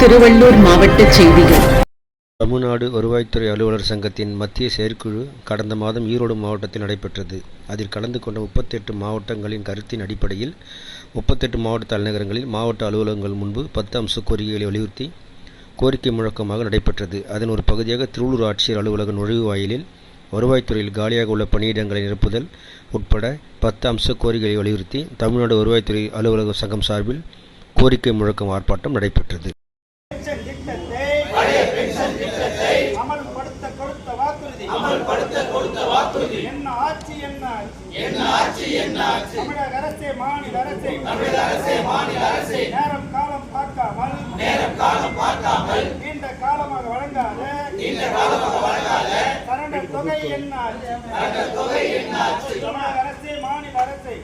திருவள்ளூர் மாவட்ட செய்திகள். தமிழ்நாடு வருவாய்த்துறை அலுவலர் சங்கத்தின் மத்திய செயற்குழு கடந்த மாதம் ஈரோடு மாவட்டத்தில் நடைபெற்றது. அதில் கலந்து கொண்ட முப்பத்தெட்டு மாவட்டங்களின் கருத்தின் அடிப்படையில் முப்பத்தெட்டு மாவட்ட தலைநகரங்களில் மாவட்ட அலுவலகங்கள் முன்பு பத்து அம்ச கோரிக்கைகளை வலியுறுத்தி கோரிக்கை முழக்கமாக நடைபெற்றது. அதன் ஒரு பகுதியாக திருவள்ளூர் ஆட்சியர் அலுவலக நுழைவு வாயிலில் வருவாய்த்துறையில் காலியாக உள்ள பணியிடங்களை நிரப்புதல் உட்பட பத்து அம்ச கோரிக்கைகளை வலியுறுத்தி தமிழ்நாடு வருவாய்த்துறை அலுவலக சங்கம் சார்பில் கோரிக்கை முழக்கம் ஆர்ப்பாட்டம் நடைபெற்றது. பென்ஷன் திட்டத்தை அமல்படுத்த கொடுத்த வாக்குறுதி அமல்படுத்த கொடுத்த வாக்குறுதி என்ன ஆட்சி என்ன ஆட்சி என்ன ஆட்சி என்ன ஆட்சி தமிழக அரசே மாநில அரசே தமிழக அரசே மாநில அரசே நேரம் காலம் பார்க்காமல் நேரம் காலம் பார்க்காமல் நீண்ட காலமாக வழங்காத நீண்ட காலமாக வழங்காத சரண்டர் தொகை என்ன சரண்டர் தொகை என்ன தமிழக அரசே மாநில அரசே தமிழக அரசே மாநில அரசே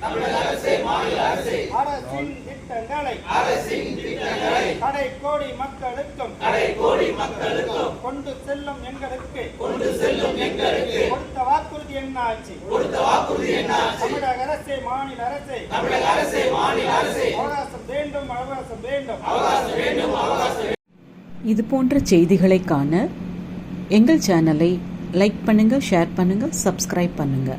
அரசின் திட்டங்களை அரசின் திட்டங்களை கடை கோடி மக்களுக்கும் கடை கோடி மக்களுக்கும் கொண்டு செல்லும் எங்களுக்கு கொண்டு செல்லும் எங்களுக்கு கொடுத்த வாக்குறுதி என்ன ஆச்சு கொடுத்த வாக்குறுதி என்ன ஆச்சு தமிழக அரசே மாநில அரசே. தமிழக அரசே மாநில அரசே. அவகாசம் வேண்டும் அவகாசம் வேண்டும். அவகாசம் வேண்டும் அவகாசம் இது போன்ற செய்திகளை காண எங்கள் சேனலை லைக் பண்ணுங்க ஷேர் பண்ணுங்க சப்ஸ்கிரைப் பண்ணுங்க.